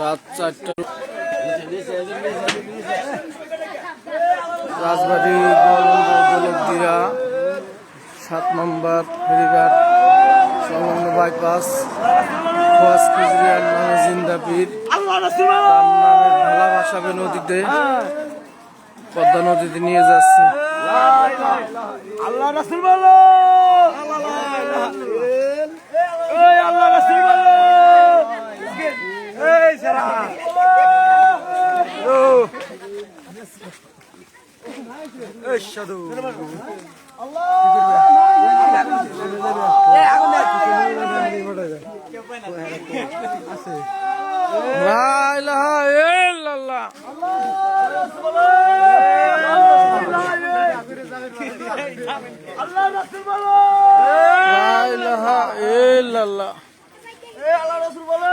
রাত চারটা। রাজবাড়ি গোলকদিরা সাত নম্বর ফেরিঘাট সংলগ্ন বাইপাস, খোয়াজ কুচবিহার নামে জিন্দাপির তার নামে ভেলা নদীতে পদ্মা নদীতে নিয়ে যাচ্ছে। আল্লাহ আল্লাহ সারা সাধু। লা ইলাহা ইল্লাল্লাহ আল্লাহ রাসূল বলো লা ইলাহা ইল্লাল্লাহ এই আল্লাহ রাসূল বলো।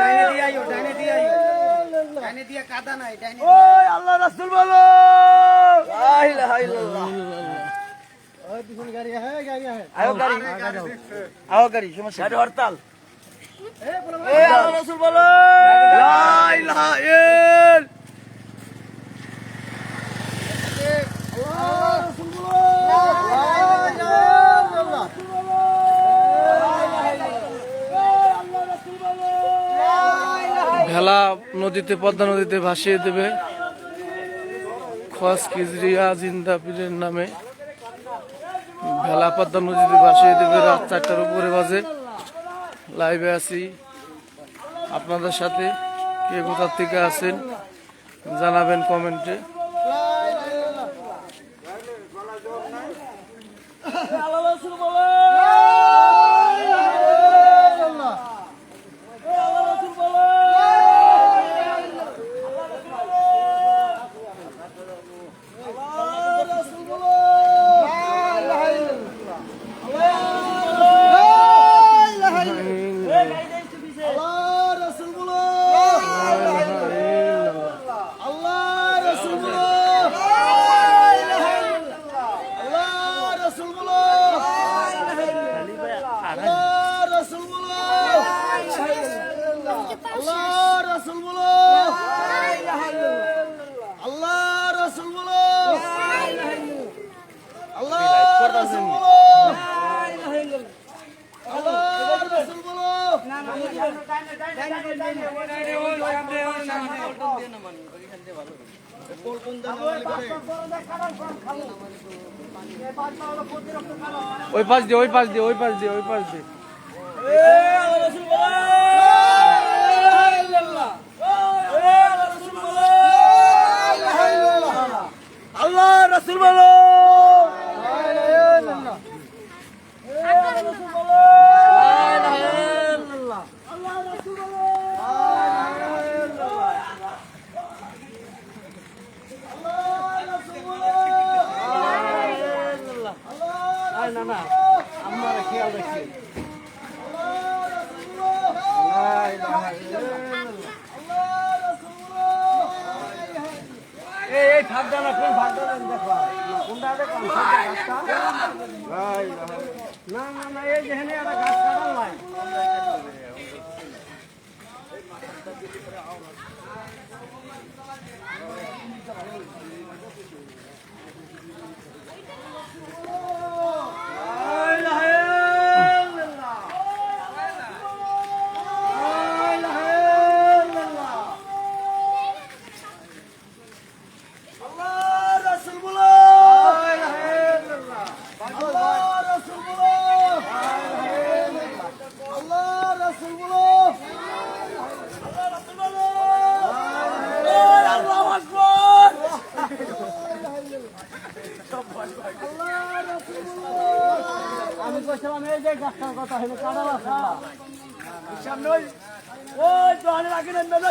ডাইনে দিয়ে আইও ডাইনে দিয়ে আইও। ডাইনে দিয়ে কাদা নাই ডাইনে ওই আল্লাহ রাসূল বলো। লা ইলাহা ইল্লাল্লাহ। গাড়ি আয়ো গাড়ি। সমস্যা। গাড়ি হরতাল। এই আল্লাহ রাসূল বলো। লা নদীতে, পদ্মা নদীতে ভাসিয়ে দেবে। খোয়াজ কিজরিয়া জিন্দা পীরের নামে ভেলা পদ্মা নদীতে ভাসিয়ে দেবে। রাত চারটার উপরে বাজে। লাইভে আছি। আপনাদের সাথে কে কোথার থেকে আছেন জানাবেন কমেন্টে। ওই পাশ দিয়ে ওই পাশ দিয়ে ওই পাশ দিয়ে ওই পাশ দিয়ে। আল্লাহ রসুল বলো। না না আমার খেয়াল রাখি এই এই ভাগটা না না না এই যেখানে একটা গাছ কাটাল নাই আমি কইছিলাম এই যে গাছটার কথা হলো কাদা রাস্তা সামনে ওই জলে জনের আগে নেমে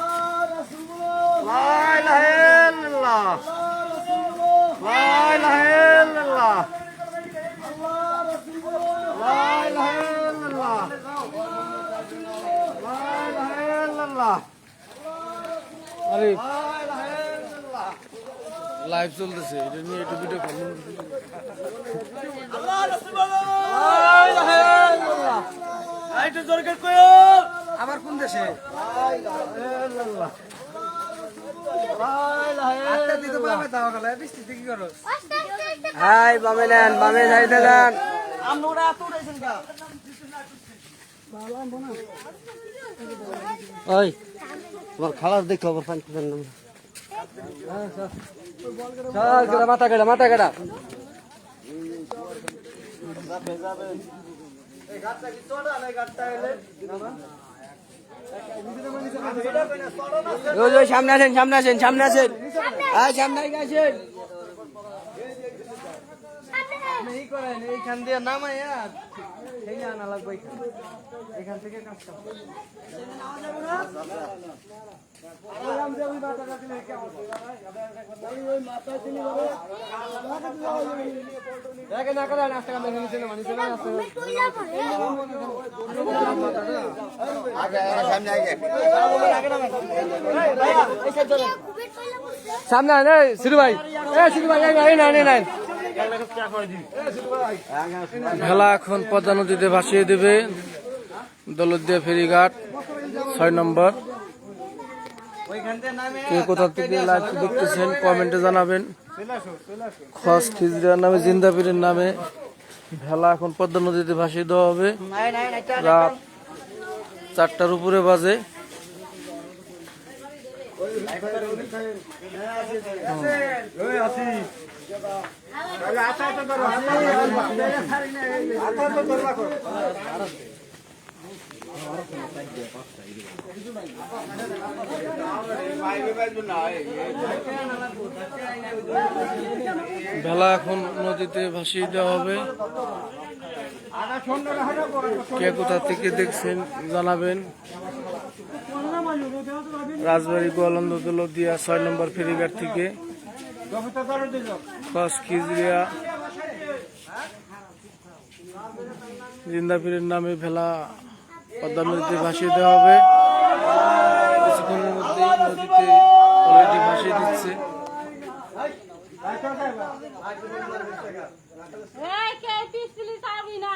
লাইভ চলতেছে এটা নিয়ে একটু ভিডিও কইও। আবার কোন দেশে? হাই বামে নেন বামে যাইতে দেন আমরা এত উড়াইছেন কা ওই তোমার খালার দেখো আবার পানি দেন না চল গেড়া মাথা গেড়া মাথা ওই সামনে আসেন সামনে আসেন সামনে আসেন। হ্যাঁ সামনে আসেন। এইখান দিয়ে নামাইয়া ঠেলে আনা লাগবে এখান। এখান থেকে কাজটা সামনে আনে ভাই। এ ভাই এই না এই ভেলা এখন পদ্মা নদীতে ভাসিয়ে দেবে। দৌলতদিয়া ফেরিঘাট, ছয় নম্বর। কে কোথা থেকে লাইভ দেখতেছেন কমেন্টে জানাবেন। খস খিজরিয়ার নামে, জিন্দাপীরের নামে। ভেলা এখন পদ্মা নদীতে ভাসিয়ে দেওয়া হবে। রাত চারটার উপরে বাজে। ভেলা এখন নদীতে ভাসিয়ে দেওয়া হবে। কে কোথা থেকে দেখছেন জানাবেন। রাজবাড়ি গোয়ালন্দ দৌলতদিয়া ছয় নম্বর ফেরিঘাট থেকে। কস খিজরিয়া জিন্দাপীরের নামে ভেলা পদ্মা নদীতে ভাসিয়ে দেওয়া হবে। কিছুক্ষণের মধ্যে নদীতে অলরেডি ভাসিয়ে দিচ্ছে এই কে পিছলি চাবি না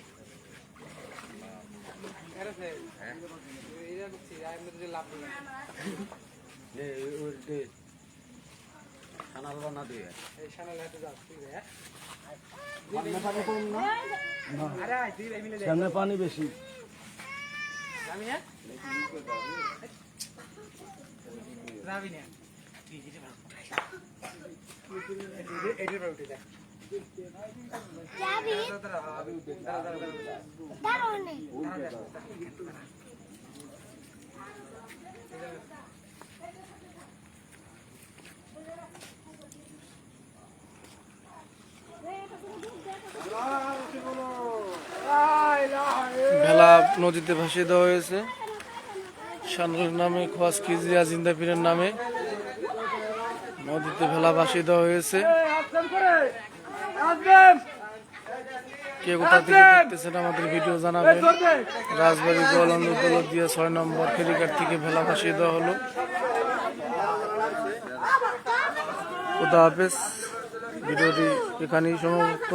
আমার জায়গায় টান দাও তাই চলে যাবেন পদ্মা নদীতে ভেলা ভাসিয়ে দেওয়া হয়েছে সামনে পানি বেশি যাবি দারুণ ভেলা নদীতে ভাসিয়ে দেওয়া হয়েছে। শানুরের নামে, খোয়াজ খিজিয়া জিন্দাপীরের নামে নদীতে ভেলা ভাসিয়ে দেওয়া হয়েছে। কে কোথা থেকে দেখতেছেন আমাদের ভিডিও জানাবেন। রাজবাড়ি গোয়ালন্দ দিয়ে ছয় নম্বর ফেরিঘাট থেকে ভেলা ভাসিয়ে দেওয়া হলো। খুদা হাফেজ। ভিডিওটি এখানেই সমাপ্ত।